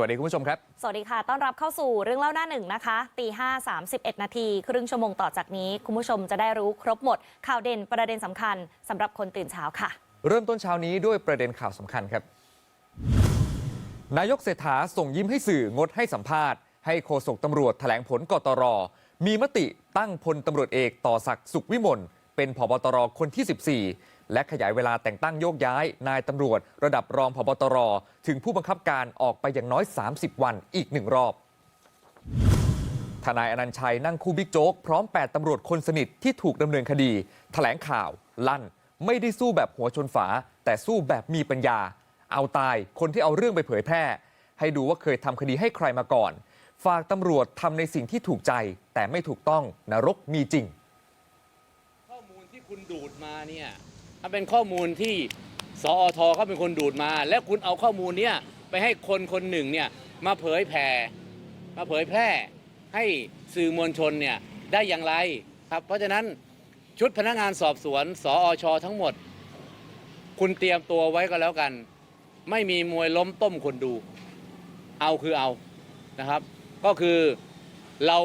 สวัสดีคุณผู้ชมครับ สวัสดีค่ะ ต้อนรับเข้าสู่เรื่องเล่าหน้าหนึ่งนะคะตีห้าสามสิบเอ็ดนาทีครึ่งชั่วโมงต่อจากนี้ คุณผู้ชมจะได้รู้ครบหมด ข่าวเด่นประเด็นสำคัญสำหรับคนตื่นเช้าค่ะ เริ่มต้นเช้านี้ด้วยประเด็นข่าวสำคัญครับ นายกเศรษฐาส่งยิ้มให้สื่องดให้สัมภาษณ์ ให้โฆษกตำรวจแถลงผลกตร มีมติตั้งพลตำรวจเอกต่อศักดิ์สุขวิมลเป็นผบตรคนที่ 14 และขยายเวลาแต่งตั้งโยกย้าย นายตำรวจ ระดับรองผบตร ถึงผู้บังคับการออกไปอย่างน้อย 30 วันอีกหนึ่งรอบทนายอนันชัยนั่งคู่บิ๊กโจ๊กพร้อม 8 ตำรวจคนสนิทที่ถูกดำเนินคดี แถลงข่าว ลั่น ไม่ได้สู้แบบหัวชนฝา แต่สู้แบบมีปัญญา เอาตายคนที่เอาเรื่องไปเผยแพร่ ให้ดูว่าเคยทำคดีให้ใครมาก่อน ฝากตำรวจทำในสิ่งที่ถูกใจ แต่ไม่ถูกต้องนรกมีจริง ข้อมูลที่คุณดูดมาเนี่ย มันเป็นข้อมูลที่สอทเขาเป็นคนดูดมา และคุณเอาข้อมูลเนี้ยไปให้คนคนหนึ่งเนี่ยมาเผยแผ่มาเผยแพร่ให้สื่อมวลชนเนี่ยได้อย่างไรครับเพราะฉะนั้นชุดพนักงานสอบสวน สอชทั้งหมด คุณเตรียมตัวไว้ก็แล้วกัน ไม่มีมวยล้มต้มคนดู เอาคือเอานะครับ ก็คือเรา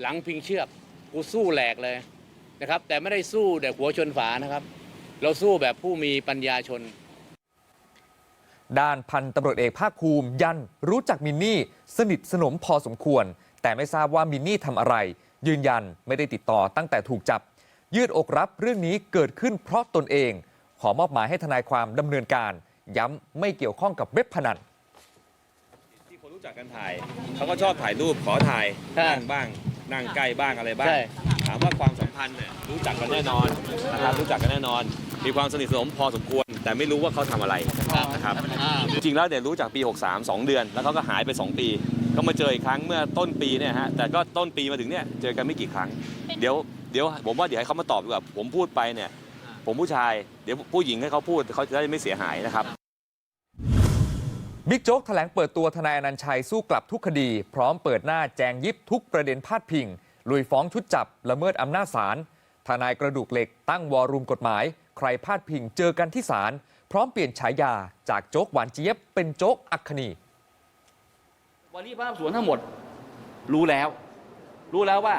หลังพิงเชือกกูสู้แหลกเลย นะครับ แต่ไม่ได้สู้แบบหัวชนฝานะครับ เราสู้แบบผู้มีปัญญาชน ด้านพันตำรวจเอกภาคภูมิ ยันรู้จักมินนี่ สนิทสนมพอสมควร แต่ไม่ทราบว่ามินนี่ทำอะไร ยืนยันไม่ได้ติดต่อตั้งแต่ถูกจับ ยืดอกรับเรื่องนี้เกิดขึ้นเพราะตนเอง ขอมอบหมายให้ทนายความดำเนินการ ย้ำไม่เกี่ยวข้องกับเว็บพนันที่คนรู้จักกันถ่ายเขาก็ชอบถ่ายรูปขอถ่ายใช่นั่งบ้าง นั่งใกล้บ้างอะไรบ้าง ใช่ ถามว่าความสัมพันธ์เนี่ยรู้จักกันแน่นอนนะครับรู้จักกันแน่นอน มีความสนิทสนมพอสมควร แต่ไม่รู้ว่าเขาทำอะไรนะครับอ่าจริงๆแล้วเนี่ยรู้จากปี 63 2 เดือน แล้วเขาก็หายไป 2 ปี ก็มาเจออีกครั้งเมื่อต้นปีเนี่ยฮะแต่ก็ต้นปีมาถึงเนี่ยเจอกันไม่กี่ครั้ง เดี๋ยวเดี๋ยวผมว่าเดี๋ยวให้เขามาตอบดีกว่าผมพูดไปเนี่ยผมผู้ชายเดี๋ยวผู้หญิงให้เขาพูดเขาจะได้ไม่เสียหายนะครับ บิ๊กโจ๊กแถลงเปิดตัวทนายอนันชัยสู้กลับทุกคดี พร้อมเปิดหน้าแจงยิบทุกประเด็นพาดพิง ลุยฟ้องชุดจับ ละเมิดอำนาจศาลทนายกระดูกเหล็กตั้งวอรูมกฎหมาย ใครพาดพิงเจอกันที่ศาลพร้อมเปลี่ยนฉายาจากโจ๊กหวานเจี๊ยบเป็นโจ๊กอัคคณีวันนี้พระสวนทั้งหมด รู้แล้ว รู้แล้วว่า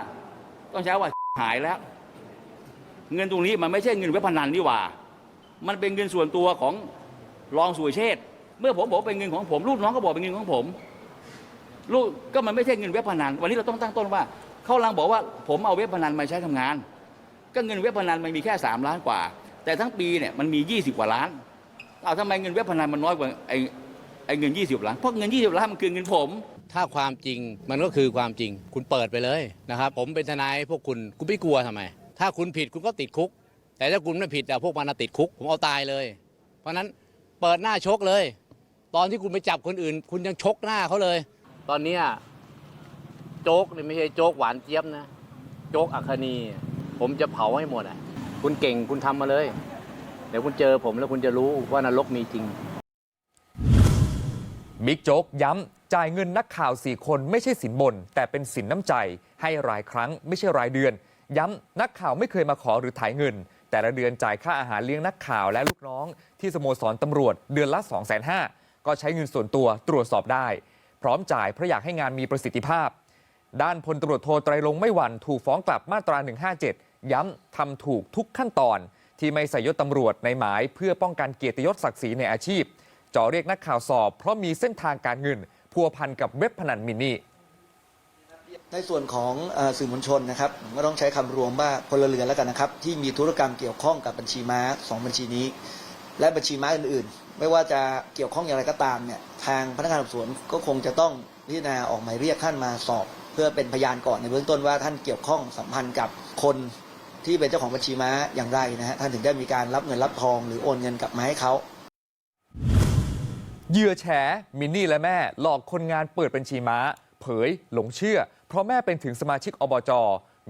ต้องใช้ว่าหายแล้ว เงินตรงนี้มันไม่ใช่เงินเว็บพนันนี่หว่า มันเป็นเงินส่วนตัวของรองสุรเชษฐ์ เมื่อผมบอกเป็นเงินของผมลูกน้องก็บอกเป็นเงินของผม ลูกก็มันไม่ใช่เงินเว็บพนัน วันนี้เราต้องตั้งต้นว่าเขาลังบอกว่าผมเอาเว็บพนันมาใช้ทำงาน ก็เงินเว็บพนันมันมีแค่สามล้านกว่า แต่ทั้งปีเนี่ยมันมียี่สิบกว่าล้านเอาทำไมเงินเว็บพนันมันน้อยกว่าไอ้ไอ้เงินยี่สิบล้านเพราะเงินยี่สิบล้านมันคือเงินผม ถ้าความจริงมันก็คือความจริง คุณเปิดไปเลยนะครับ ผมเป็นทนายพวกคุณคุณไม่กลัวทำไม ถ้าคุณผิดคุณก็ติดคุก แต่ถ้าคุณไม่ผิดแต่พวกมันติดคุก ผมเอาตายเลย เพราะนั้นเปิดหน้าชกเลย ตอนที่คุณไปจับคนอื่น คุณยังชกหน้าเขาเลย ตอนเนี้ยโจ๊กนี่ไม่ใช่โจ๊กหวานเจี๊ยบนะ โจ๊กอัคคณีผมจะเผาให้หมดอะ คุณเก่งคุณทำมาเลย เดี๋ยวคุณเจอผมแล้วคุณจะรู้ว่านรกมีจริง บิ๊กโจ๊กย้ำ จ่ายเงินนักข่าว 4 คนไม่ใช่สินบน แต่เป็นสินน้ำใจ ให้รายครั้งไม่ใช่รายเดือน ย้ำ นักข่าวไม่เคยมาขอหรือถ่ายเงิน แต่ละเดือนจ่ายค่าอาหารเลี้ยงนักข่าวและลูกน้อง ที่สโมสรตำรวจเดือนละ 2 5 0 0 0 ก็ใช้เงินส่วนตัวตรวจสอบได้ พร้อมจ่ายเพราะอยากให้งานมีประสิทธิภาพ ด้านพลตำรวจโทไตรรงไม่หวั่นถูกฟ้องกลับมาตรา 157 ย้ำทำถูกทุกขั้นตอน ที่ไม่ใส่ยศตำรวจในหมายเพื่อป้องกันเกียรติยศศักดิ์ศรีในอาชีพจ่อเรียกนักข่าวสอบ เพราะมีเส้นทางการเงินพัวพันกับเว็บพนันมินนี่ในส่วนของอสื่อมวลชนนะครับผมก็ต้องใช้คำรวมว่าพลเรือนแล้วกันนะครับ ที่มีธุรกรรมเกี่ยวข้องกับบัญชีม้าสองบัญชีนี้ และบัญชีม้าอื่น ไม่ว่าจะเกี่ยวข้องอย่างไรก็ตามเนี่ยทางพนักงานสอบสวนก็คงจะต้องพิจารณาออกหมายเรียกท่านมาสอบ เพื่อเป็นพยานก่อนในเบื้องต้นว่าท่านเกี่ยวข้องสัมพันธ์กับคนที่เป็นเจ้าของบัญชีม้าอย่างไรนะฮะท่านถึงได้มีการรับเงินรับทองหรือโอนเงินกลับมาให้เขาเหยื่อแฉมินนี่และแม่ หลอกคนงานเปิดบัญชีม้า เผยหลงเชื่อ เพราะแม่เป็นถึงสมาชิกอบจ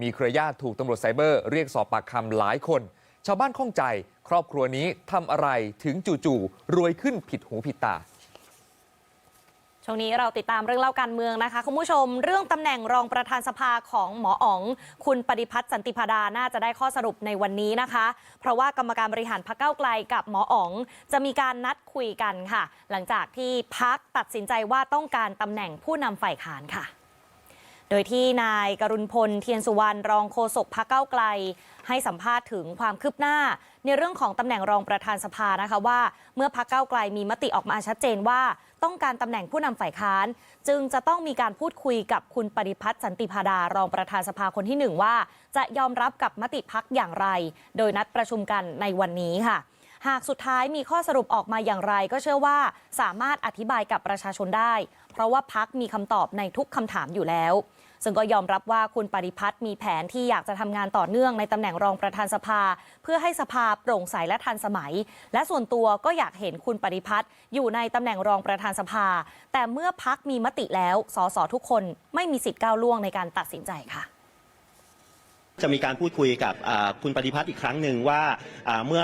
มีเครือญาติถูกตำรวจไซเบอร์เรียกสอบปากคำหลายคน ชาวบ้านข้องใจ ครอบครัวนี้ทำอะไรถึงจู่ๆรวยขึ้นผิดหูผิดตาช่วงนี้เราติดตามเรื่องเล่าการเมืองนะคะคุณผู้ชม เรื่องตำแหน่งรองประธานสภาของหมออ๋อง คุณปฏิพัฒน์สันติพาดาน่าจะได้ข้อสรุปในวันนี้นะคะ เพราะว่ากรรมการบริหารพรรคเก้าไกลกับหมออ๋อง จะมีการนัดคุยกันค่ะ หลังจากที่พักตัดสินใจว่าต้องการตำแหน่งผู้นำฝ่ายค้านค่ะ โดยที่นายกรุณพลเทียนสุวรรณรองโฆษกพรรคเก้าไกล ให้สัมภาษณ์ถึงความคืบหน้า ในเรื่องของตำแหน่งรองประธานสภานะคะว่า เมื่อพรรคเก้าไกลมีมติออกมาชัดเจนว่า ต้องการตำแหน่งผู้นำฝ่ายค้าน จึงจะต้องมีการพูดคุยกับคุณปฏิพัฒน์สันติพาดารองประธานสภาคนที่หนึ่งว่า จะยอมรับกับมติพักอย่างไร โดยนัดประชุมกันในวันนี้ค่ะหากสุดท้ายมีข้อสรุปออกมาอย่างไรก็เชื่อว่าสามารถอธิบายกับประชาชนได้ เพราะว่าพักมีคำตอบในทุกคำถามอยู่แล้ว ซึ่งก็ยอมรับว่าคุณปริพัฒน์มีแผนที่อยากจะทำงานต่อเนื่องในตำแหน่งรองประธานสภา เพื่อให้สภาโปร่งใสและทันสมัย และส่วนตัวก็อยากเห็นคุณปริพัฒน์อยู่ในตำแหน่งรองประธานสภา แต่เมื่อพักมีมติแล้วสสทุกคนไม่มีสิทธิ์ก้าวล่วงในการตัดสินใจค่ะ จะมีการพูดคุยกับคุณปฏิพัฒน์อีกครั้งหนึ่งว่าเมื่อ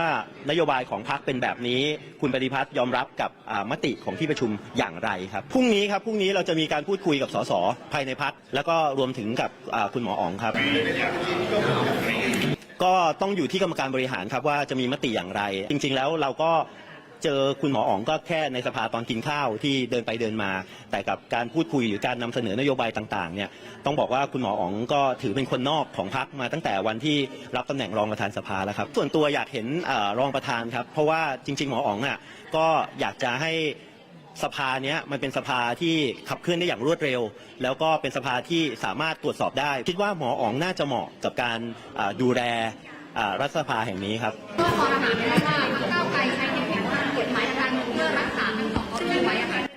นโยบายของพรรคเป็นแบบนี้ คุณปฏิพัฒน์ยอมรับกับมติของที่ประชุมอย่างไรครับพรุ่งนี้ครับพรุ่งนี้เราจะมีการพูดคุยกับสสภายในพรรคแล้วก็รวมถึงกับคุณหมออ๋องครับก็ต้องอยู่ที่กรรมการบริหารครับว่าจะมีมติอย่างไร จริง ๆ แล้วเราก็ เจอคุณหมออ๋องก็แค่ในสภาตอนกินข้าวที่เดินไปเดินมา แต่กับการพูดคุยหรือการนำเสนอนโยบายต่างๆเนี่ยต้องบอกว่าคุณหมออ๋องก็ถือเป็นคนนอกของพรรคมาตั้งแต่วันที่รับตำแหน่งรองประธานสภาแล้วครับ ส่วนตัวอยากเห็นอรองประธานครับ เพราะว่าจริง ๆ หมออ๋องอะก็อยากจะให้สภาเนี้ยมันเป็นสภาที่ขับเคลื่อนได้อย่างรวดเร็ว แล้วก็เป็นสภาที่สามารถตรวจสอบได้ คิดว่าหมออ๋องน่าจะเหมาะกับการดูแลรัฐสภาแห่งนี้ครับ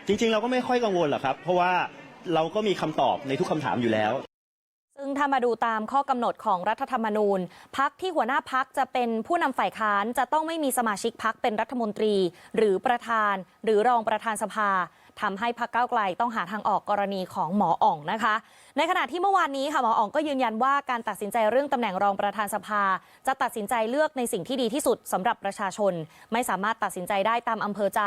จริง ๆ เราก็ไม่ค่อยกังวลหรอกครับ เพราะว่าเราก็มีคำตอบในทุกคำถามอยู่แล้ว ซึ่งถ้ามาดูตามข้อกำหนดของรัฐธรรมนูญ พักที่หัวหน้าพักจะเป็นผู้นำฝ่ายค้านจะต้องไม่มีสมาชิกพักเป็นรัฐมนตรี หรือประธาน หรือรองประธานสภา ทำให้พักเก้าวไกลต้องหาทางออกกรณีของหมออ่องนะคะ ในขณะที่เมื่อวานนี้ค่ะหมออ่องก็ยืนยันว่าการตัดสินใจเรื่องตำแหน่งรองประธานสภา จะตัดสินใจเลือกในสิ่งที่ดีที่สุดสำหรับประชาชน ไม่สามารถตัดสินใจได้ตามอำเภอใจ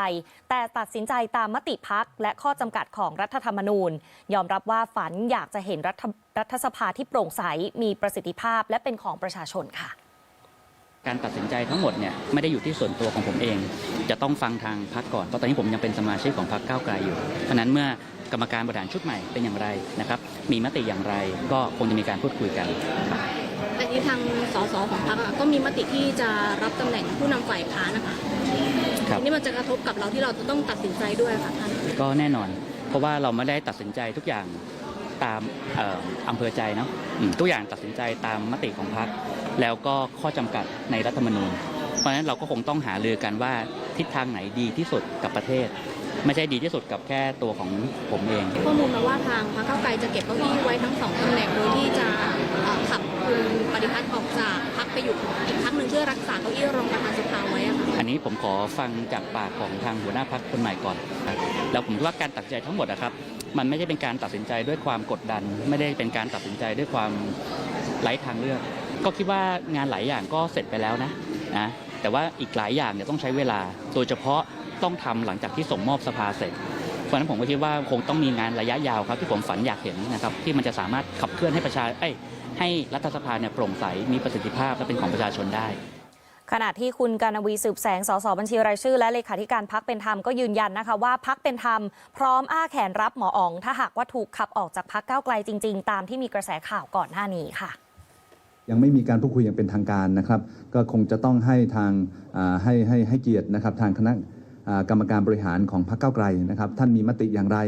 แต่ตัดสินใจตามมติพักและข้อจำกัดของรัฐธรรมนูญ ยอมรับว่าฝันอยากจะเห็นรัฐรัฐสภาที่โปร่งใสมีประสิทธิภาพและเป็นของประชาชนค่ะ การตัดสินใจทั้งหมดเนี่ยไม่ได้อยู่ที่ส่วนตัวของผมเอง จะต้องฟังทางพรรคก่อนเพราะตอนนี้ผมยังเป็นสมาชิกของพรรคก้าวไกลอยู่เพราะฉะนั้นเมื่อกรรมการบริหารชุดใหม่เป็นอย่างไรนะครับ มีมติอย่างไรก็คงจะมีการพูดคุยกันแต่ที่ทางสสของพรรคอะก็มีมติที่จะรับตำแหน่งผู้นำฝ่ายค้านนะคะครับทีนี้มันจะกระทบกับเราที่เราจะต้องตัดสินใจด้วยค่ะท่านก็แน่นอน เพราะว่าเราไม่ได้ตัดสินใจทุกอย่างตามเอ่ออำเภอใจเนาะอืมทุกอย่างตัดสินใจตามมติของพรรค แล้วก็ข้อจำกัดในรัฐธรรมนูญ เพราะฉะนั้นเราก็คงต้องหารือกันว่าทิศทางไหนดีที่สุดกับประเทศ ไม่ใช่ดีที่สุดกับแค่ตัวของผมเอง ข้อมูลมาว่าทางพรรคก้าวไกลจะเก็บเก้าอี้ไว้ทั้งสองตำแหน่งโดยที่จะเอ่อขับคุณปฏิพัฒน์ออกจากพรรคไปอยู่อีกพรรคหนึ่งเพื่อรักษาเก้าอี้รองประธานสภาไว้อะค่ะอันนี้ผมขอฟังจากปากของทางหัวหน้าพักคนใหม่ก่อนครับแล้วผมคิดว่าการตัดสินใจทั้งหมดนะครับมันไม่ได้เป็นการตัดสินใจด้วยความกดดัน ไม่ได้เป็นการตัดสินใจด้วยความไร้ทางเลือก ก็คิดว่างานหลายอย่างก็เสร็จไปแล้วนะนะแต่ว่าอีกหลายอย่างเนี่ยต้องใช้เวลา โดยเฉพาะต้องทำหลังจากที่ส่งมอบสภาเสร็จ เพราะฉะนั้นผมก็คิดว่าคงต้องมีงานระยะยาวครับที่ผมฝันอยากเห็นนะครับที่มันจะสามารถขับเคลื่อนให้ประชาเอ้ยให้รัฐสภาเนี่ยโปร่งใสมีประสิทธิภาพและเป็นของประชาชนได้ขณะที่คุณกานวีสืบแสง สสบัญชีรายชื่อ และเลขาธิการพักเป็นธรรมก็ยืนยันนะคะว่าพักเป็นธรรม พร้อมอ้าแขนรับหมออ๋อง ถ้าหากว่าถูกขับออกจากพักเก้าไกลจริง ๆ ตามที่มีกระแสข่าวก่อนหน้านี้ค่ะ ยังไม่มีการพูดคุยอย่างเป็นทางการนะครับ ก็คงจะต้องให้ทางให้ให้ให้เกียรตินะครับทางคณะกรรมการบริหารของพรรคก้าไกลนะครับ ท่านมีมติอย่างไร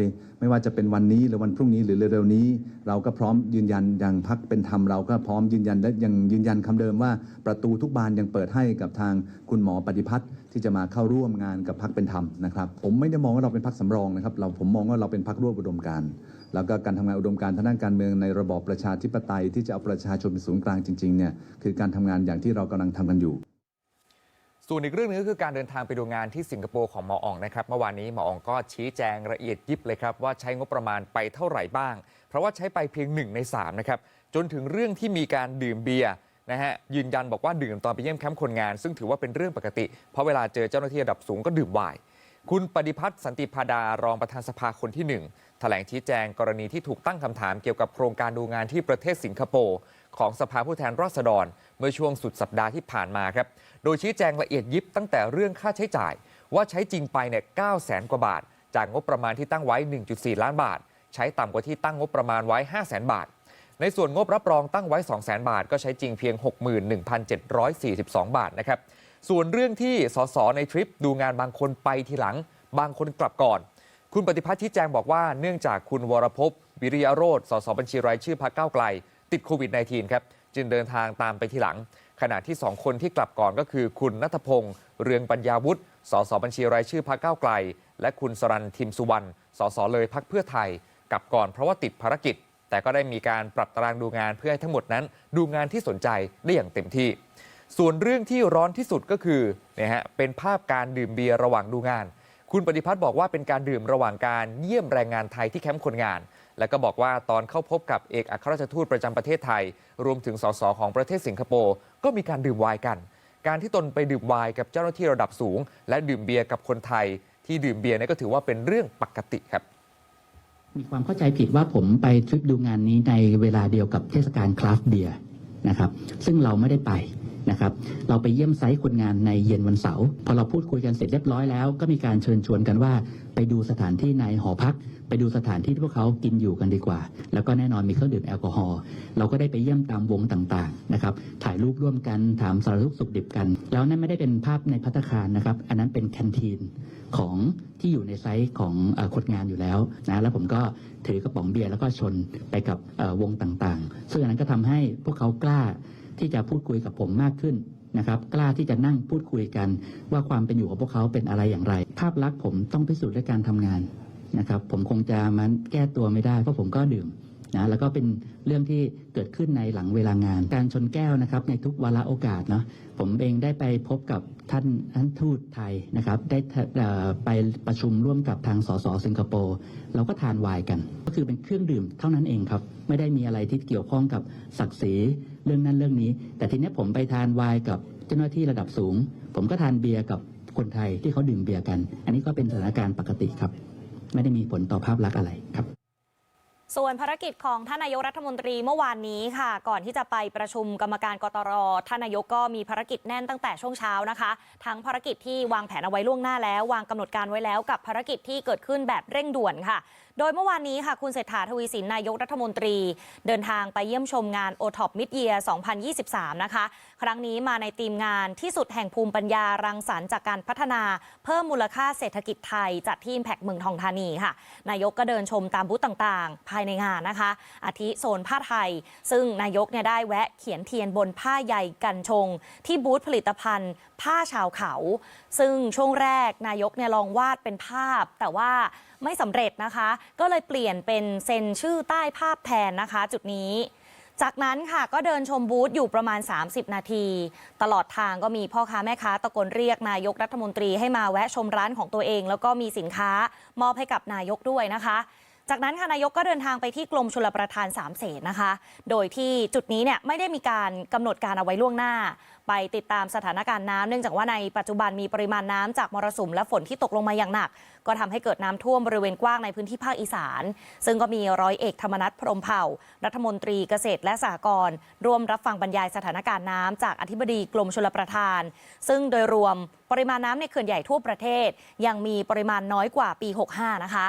ไม่ว่าจะเป็นวันนี้หรือวันพรุ่งนี้หรือเร็วๆนี้ เราก็พร้อมยืนยันอย่างพักเป็นธรรมเราก็พร้อมยืนยันและยังยืนยันคำเดิมว่าประตูทุกบานยังเปิดให้กับทางคุณหมอปฏิพัฒน์ที่จะมาเข้าร่วมงานกับพักเป็นธรรมนะครับ ผมไม่ได้มองว่าเราเป็นพักสำรองนะครับ เราผมมองว่าเราเป็นพักร่วมอุดมการ แล้วก็การทำงานอุดมการณ์ทางด้านการเมืองในระบอบประชาธิปไตยที่จะเอาประชาชนเป็นศูนย์กลางจริงๆเนี่ยคือการทำงานอย่างที่เรากำลังทำกันอยู่ ส่วนอีกเรื่องหนึงก็คือการเดินทางไปดูงานที่สิงคโปร์ของหมออ่องนะครับเมื่อวานนี้หมออ่องก็ชี้แจงละเอียดยิบเลยครับว่าใช้งบประมาณไปเท่าไหร่บ้าง เพราะว่าใช้ไปเพียง1ใน3นะครับจนถึงเรื่องที่มีการดื่มเบียร์นะฮะยืนยันบอกว่าดื่มตอนไปเยี่ยมแคมป์คนงาน ซึ่งถือว่าเป็นเรื่องปกติ เพราะเวลาเจอเจ้าหน้าที่ระดับสูงก็ดื่มไวน์ คุณปฏิพัฒน์สันติพาดารองประธานสภาคนที่ 1 แถลงชี้แจงกรณีที่ถูกตั้งคำถามเกี่ยวกับโครงการดูงานที่ประเทศสิงคโปร์ของสภาผู้แทนราษฎร เมื่อช่วงสุดสัปดาห์ที่ผ่านมาครับ โดยชี้แจงละเอียดยิบตั้งแต่เรื่องค่าใช้จ่าย ว่าใช้จริงไปเนี่ย9แสนกว่าบาท จากงบประมาณที่ตั้งไว้ 1.4 ล้านบาท ใช้ต่ำกว่าที่ตั้งงบประมาณไว้ 5 0 0แสนบาท ในส่วนงบรับรองตั้งไว้ 2 0 0แสนบาท ก็ใช้จริงเพียง 61,742 บาทนะครับ ส่วนเรื่องที่สสในทริปดูงานบางคนไปทีหลัง บางคนกลับก่อน คุณปฏิพัฒน์ชี้แจงบอกว่าเนื่องจากคุณวรพวิริยโรธสสบัญชีรายชื่อพรรคก้าวไกล ติดโควิด -19 ครับจึงเดินทางตามไปทีหลัง ขณะที่ 2 คนที่กลับก่อนก็คือ คุณนัทพงศ์เรืองปัญญาวุฒิสสบัญชีรายชื่อพรรคก้าวไกล และคุณสรันทิมสุวรรณสสเลยพรรคเพื่อไทยกลับก่อนเพราะว่าติดภารกิจ แต่ก็ได้มีการปรับตารางดูงานเพื่อให้ทั้งหมดนั้น ดูงานที่สนใจได้อย่างเต็มที่ ส่วนเรื่องที่ร้อนที่สุดก็คือเนี่ยฮะเป็นภาพการดื่มเบียร์ระหว่างดูงาน คุณปฏิพัฒน์บอกว่าเป็นการดื่มระหว่างการเยี่ยมแรงงานไทยที่แคมป์คนงาน และก็บอกว่าตอนเข้าพบกับเอกอัครราชทูตประจำประเทศไทย รวมถึงสสของประเทศสิงคโปร์ก็มีการดื่มไวน์กัน การที่ตนไปดื่มไวน์กับเจ้าหน้าที่ระดับสูง และดื่มเบียร์กับคนไทย ที่ดื่มเบียร์นี่ก็ถือว่าเป็นเรื่องปกติครับมีความเข้าใจผิดว่าผมไปทริปดูงานนี้ในเวลาเดียวกับเทศกาลคราฟต์เบียร์นะครับซึ่งเราไม่ได้ไป นะครับเราไปเยี่ยมไซต์คนงานในเย็นวันเสาร์พอเราพูดคุยกันเสร็จเรียบร้อยแล้วก็มีการเชิญชวนกันว่า ไปดูสถานที่ในหอพัก ไปดูสถานที่ที่พวกเขากินอยู่กันดีกว่า แล้วก็แน่นอนมีเครื่องดื่มแอลกอฮอล์เราก็ได้ไปเยี่ยมตามวงต่างๆนะครับถ่ายรูปร่วมกันถามสารทุกสุขดิบกัน แล้วนั่นไม่ได้เป็นภาพในพัตตาคารนะครับ อันนั้นเป็นแคนทีนของที่อยู่ในไซต์ของอคนงานอยู่แล้วนะแล้วผมก็ถือกระป๋องเบียร์แล้วก็ชนไปกับวงต่างๆ ซึ่งอันนั้นก็ทำให้พวกเขากล้า ที่จะพูดคุยกับผมมากขึ้นนะครับ กล้าที่จะนั่งพูดคุยกัน ว่าความเป็นอยู่ของพวกเขาเป็นอะไรอย่างไร ภาพลักษณ์ผมต้องพิสูจน์ด้วยการทำงานนะครับ ผมคงจะมันแก้ตัวไม่ได้เพราะผมก็ดื่มนะแล้วก็เป็นเรื่องที่เกิดขึ้นในหลังเวลางาน การชนแก้วนะครับ ในทุกวาระโอกาสเนาะผมเองได้ไปพบกับท่านท่านทูตไทยนะครับ ได้ไปประชุมร่วมกับทางสสสิงคโปร์เราก็ทานไวน์กัน ก็คือเป็นเครื่องดื่มเท่านั้นเองครับ ไม่ได้มีอะไรที่เกี่ยวข้องกับศักดิ์ศรี เรื่องนั้นเรื่องนี้ แต่ทีนี้ผมไปทานไวน์กับเจ้าหน้าที่ระดับสูง ผมก็ทานเบียร์กับคนไทยที่เขาดื่มเบียร์กัน อันนี้ก็เป็นสถานการณ์ปกติครับ ไม่ได้มีผลต่อภาพลักษณ์อะไรครับ ส่วนภารกิจของท่านนายกรัฐมนตรีเมื่อวานนี้ค่ะ ก่อนที่จะไปประชุมกรรมการกตรท่านนายกก็มีภารกิจแน่นตั้งแต่ช่วงเช้านะคะ ทั้งภารกิจที่วางแผนเอาไว้ล่วงหน้าแล้ว วางกำหนดการไว้แล้วกับภารกิจที่เกิดขึ้นแบบเร่งด่วนค่ะ โดยเมื่อวานนี้ค่ะคุณเศรษฐาทวีสินนายกรัฐมนตรี เดินทางไปเยี่ยมชมงาน o t o p Mid Year 2023 นะคะ ครั้งนี้มาในทีมงานที่สุดแห่งภูมิปัญญารังสรรค์จากการพัฒนาเพิ่มมูลค่าเศรษฐกิจไทยจัดที่ Impact เมืองทองธานีค่ะ นายกก็เดินชมตามบูธต่างๆภายในงานนะคะ อาทิโซนผ้าไทย ซึ่งนายกเนี่ยได้แวะเขียนเทียนบนผ้าใยกันชง ที่บูธผลิตภัณฑ์ ผ้าชาวเขา ซึ่งช่วงแรกนายกเนี่ยลองวาดเป็นภาพ แต่ว่าไม่สำเร็จนะคะ ก็เลยเปลี่ยนเป็นเซ็นชื่อใต้ภาพแทนนะคะ จุดนี้จากนั้นค่ะก็เดินชมบูธอยู่ประมาณ 30 นาที ตลอดทางก็มีพ่อค้าแม่ค้าตะโกนเรียกนายกรัฐมนตรีให้มาแวะชมร้านของตัวเอง แล้วก็มีสินค้ามอบให้กับนายกด้วยนะคะ จากนั้นค่ะนายกก็เดินทางไปที่กรมชลประทานสามเสนนะคะ โดยที่จุดนี้เนี่ยไม่ได้มีการกำหนดการเอาไว้ล่วงหน้า ไปติดตามสถานการณ์น้ำเนื่องจากว่าในปัจจุบันมีปริมาณน้ำจากมรสุมและฝนที่ตกลงมาอย่างหนัก ก็ทำให้เกิดน้ำท่วมบริเวณกว้างในพื้นที่ภาคอีสาน ซึ่งก็มีร้อยเอกธรรมนัฐพรมเผ่า รัฐมนตรีเกษตรและสหกรณ์ร่วมรับฟังบรรยายสถานการณ์น้ำจากอธิบดีกรมชลประทาน ซึ่งโดยรวมปริมาณน้ำในเขื่อนใหญ่ทั่วประเทศ ยังมีปริมาณน้อยกว่าปี 65 นะคะ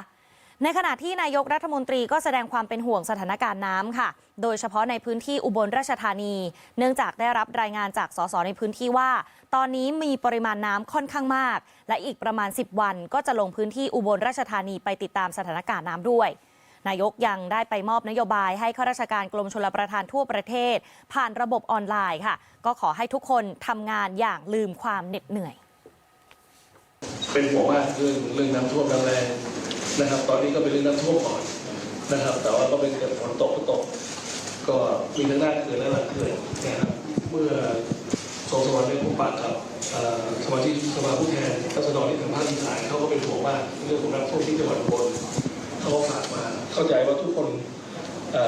ในขณะที่นายกรัฐมนตรีก็แสดงความเป็นห่วงสถานการณ์น้ำค่ะ โดยเฉพาะในพื้นที่อุบลราชธานี เนื่องจากได้รับรายงานจากสสในพื้นที่ว่า ตอนนี้มีปริมาณน้ำค่อนข้างมาก และอีกประมาณ 10 วันก็จะลงพื้นที่อุบลราชธานีไปติดตามสถานการณ์น้ำด้วยนายกยังได้ไปมอบนโยบายให้ข้าราชการกรมชลประทานทั่วประเทศ ผ่านระบบออนไลน์ค่ะ ก็ขอให้ทุกคนทำงานอย่างลืมความเหน็ดเหนื่อย เป็นห่วงมากเรื่องเรื่องน้ำท่วมน้ำแรง นะครับ ตอนนี้ก็เป็นเรื่องน้ำท่วมก่อนนะครับ แต่ว่าก็เป็นเกิดฝนตกก็ตก ก็มีทั้งหน้าเขื่อนและหลังเขื่อนนะครับ เมื่อสองสามวันได้พบปะกับสมาชิกสภาผู้แทนรัษฎรที่ทางภาคอีสานเขาก็เป็นห่วงมากเรื่องของน้ำท่วมที่จังหวัดบลเขาฝากมา เข้าใจว่าทุกคน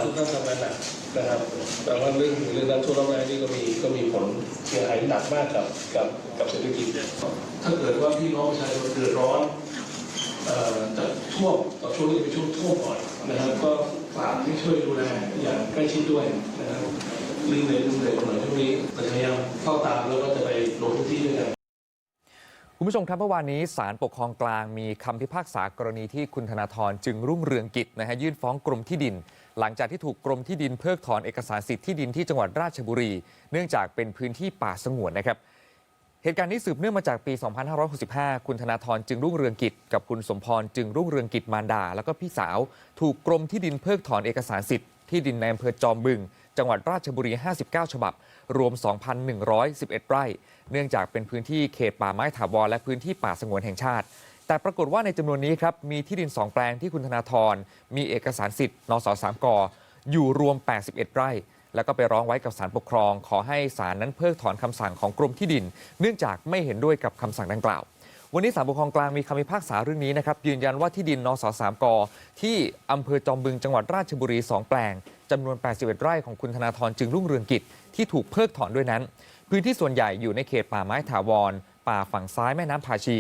ทุกท่านทำงานหนักนะครับ แต่ว่าเรื่องเรื่องน้ำท่วมน้ำแรงนี่ก็มีก็มีผลเสียหายหนักมากกับกับกับเศรษฐกิจถ้าเกิดว่าพี่น้องประชาชนเดือดร้อน เอ่อจะท่วมต่อช่วงนี้เป็นช่วงท่วมก่อนนะครับ ก็ฝากให้ช่วยดูแลอย่างใกล้ชิดด้วยนะครับรีบเลยรีบเลยหน่อยช่วงนี้เราจะพยายามเข้าตามแล้วก็จะไปลงพื้นที่ด้วยกันคุณผู้ชมครับเมื่อวานนี้ศาลปกครองกลางมีคำพิพากษากรณีที่คุณธนาธรจึงรุ่งเรืองกิจนะฮะยื่นฟ้องกรมที่ดิน หลังจากที่ถูกกรมที่ดินเพิกถอนเอกสารสิทธิ์ที่ดินที่จังหวัดราชบุรี เนื่องจากเป็นพื้นที่ป่าสงวนนะครับ เหตุการณ์นี้สืบเนื่องมาจากปี 2565 คุณธนาธรจึงรุ่งเรืองกิจ กับคุณสมพรจึงรุ่งเรืองกิจมารดา แล้วก็พี่สาว ถูกกรมที่ดินเพิกถอนเอกสารสิทธิ์ที่ดินในอำเภอจอมบึง จังหวัดราชบุรี 59 ฉบับ รวม 2,111 ไร่ เนื่องจากเป็นพื้นที่เขตป่าไม้ถาวรและพื้นที่ป่าสงวนแห่งชาติ แต่ปรากฏว่าในจำนวนนี้ครับมีที่ดิน 2 แปลงที่คุณธนาธรมีเอกสารสิทธิ์นสสามกอยู่รวม 81 ไร่ แล้วก็ไปร้องไว้กับศาลปกครอง ขอให้ศาลนั้นเพิกถอนคำสั่งของกรมที่ดิน เนื่องจากไม่เห็นด้วยกับคำสั่งดังกล่าว วันนี้ศาลปกครองกลางมีคำพิพากษาเรื่องนี้นะครับยืนยันว่าที่ดินนสสามกที่อำเภอจอมบึงจังหวัดราชบุรี 2 แปลงจำนวน 81 ไร่ของคุณธนาธรจึงรุ่งเรืองกิจที่ถูกเพิกถอนด้วยนั้น พื้นที่ส่วนใหญ่อยู่ในเขตป่าไม้ถาวร ป่าฝั่งซ้ายแม่น้ำพาชี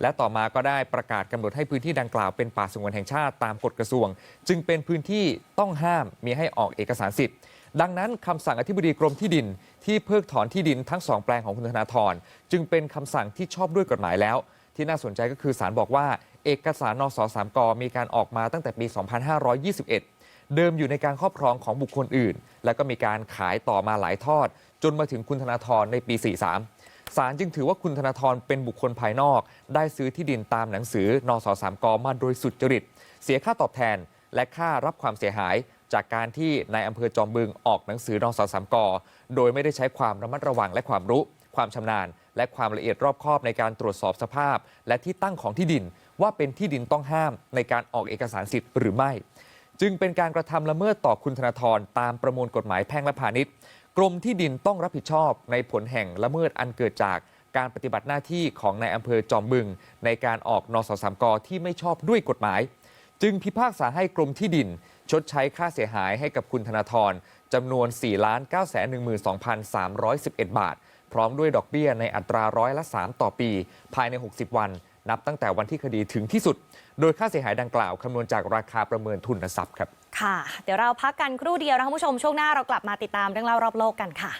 และต่อมาก็ได้ประกาศกำหนดให้พื้นที่ดังกล่าวเป็นป่าสงวนแห่งชาติตามกฎกระทรวง จึงเป็นพื้นที่ต้องห้ามมีให้ออกเอกสารสิทธิ์ ดังนั้นคำสั่งอธิบดีกรมที่ดิน ที่เพิกถอนที่ดินทั้งสองแปลงของคุณธนาธรจึงเป็นคำสั่งที่ชอบด้วยกฎหมายแล้ว ที่น่าสนใจก็คือศาลบอกว่า เอกสารนสสามกมีการออกมาตั้งแต่ปี 2521 เดิมอยู่ในการครอบครองของบุคคลอื่น แล้วก็มีการขายต่อมาหลายทอด จนมาถึงคุณธนาธรในปี 43ศาลจึงถือว่าคุณธนาธรเป็นบุคคลภายนอก ได้ซื้อที่ดินตามหนังสือนสสามกมาโดยสุจริต เสียค่าตอบแทนและค่ารับความเสียหาย จากการที่ในอำเภอจอมบึงออกหนังสือนอสสามกโดยไม่ได้ใช้ความระมัดระวังและความรู้ ความชำนาญ และความละเอียดรอบคอบในการตรวจสอบสภาพ และที่ตั้งของที่ดิน ว่าเป็นที่ดินต้องห้ามในการออกเอกสารสิทธิ์หรือไม่ จึงเป็นการกระทำละเมิดต่อคุณธนาธรตามประมวลกฎหมายแพ่งและพาณิชย์ กรมที่ดินต้องรับผิดชอบในผลแห่งละเมิดอันเกิดจากการปฏิบัติหน้าที่ของนายอำเภอจอมบึง ในการออกนสสามกที่ไม่ชอบด้วยกฎหมาย จึงพิพากษาให้กรมที่ดิน ชดใช้ค่าเสียหายให้กับคุณธนาธรจำนวน 4 9 1 2 3 1 1 บาท พร้อมด้วยดอกเบี้ยในอัตราร้อยละ 3 ต่อปี ภายใน 60 วัน นับตั้งแต่วันที่คดีถึงที่สุด โดยค่าเสียหายดังกล่าวคำนวณจากราคาประเมินทุนทรัพย์ครับ ค่ะ เดี๋ยวเราพักกันครู่เดียวนะคะคุณผู้ชม ช่วงหน้าเรากลับมาติดตามเรื่องเล่ารอบโลกกันค่ะ